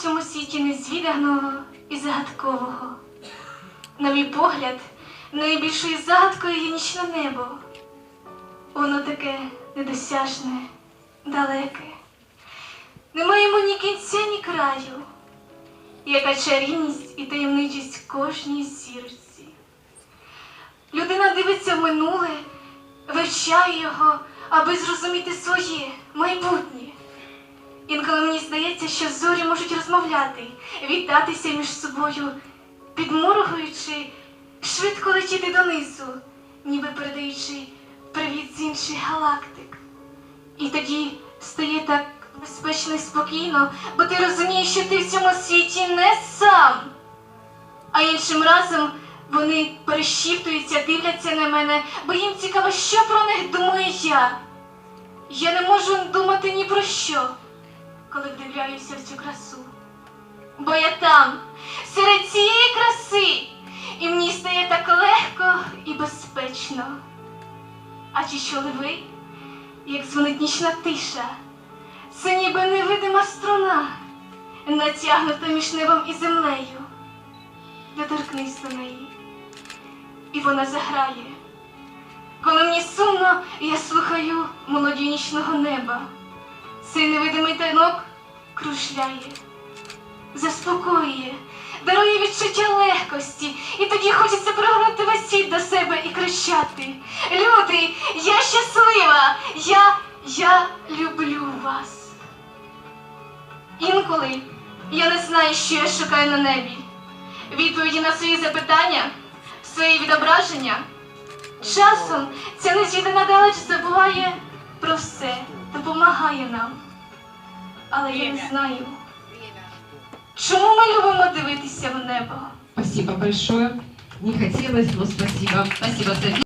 цьому світі незвіданого і загадкового. На мій погляд, найбільшою загадкою є нічне небо. Воно таке недосяжне, далеке. Немає йому ні кінця, ні краю. Яка чарівність і таємничість кожній зірці. Людина дивиться в минуле, вивчає його, аби зрозуміти своє майбутнє. Що зорі можуть розмовляти, вітатися між собою, підморгуючи, швидко летіти донизу, ніби передаючи привіт з інших галактик. І тоді стає так безпечно і спокійно, бо ти розумієш, що ти в цьому світі не сам. А іншим разом вони перешіптуються, дивляться на мене, бо їм цікаво, що про них думаю я. Я не можу думати ні про що, коли вдивляюся в цю красу. Бо я там, серед цієї краси, і мені стає так легко і безпечно. А чи чули ви, як дзвонить нічна тиша? Це ніби невидима струна, натягнута між небом і землею. Доторкнись до неї, і вона заграє. Коли мені сумно, я слухаю молоді нічного неба. Цей невидимий танок кружляє, заспокоює, дарує відчуття легкості, і тоді хочеться пригорнути весь світ до себе і кричати. Люди, я щаслива, я, я люблю вас. Інколи я не знаю, що я шукаю на небі. Відповіді на свої запитання, свої відображення. Часом ця незвідана далеч забуває про все, допомагає нам. Але я не знаю, чому ми любимо дивитися в небо. Спасибо большое. Не хотелось, но спасибо. Спасибо, София.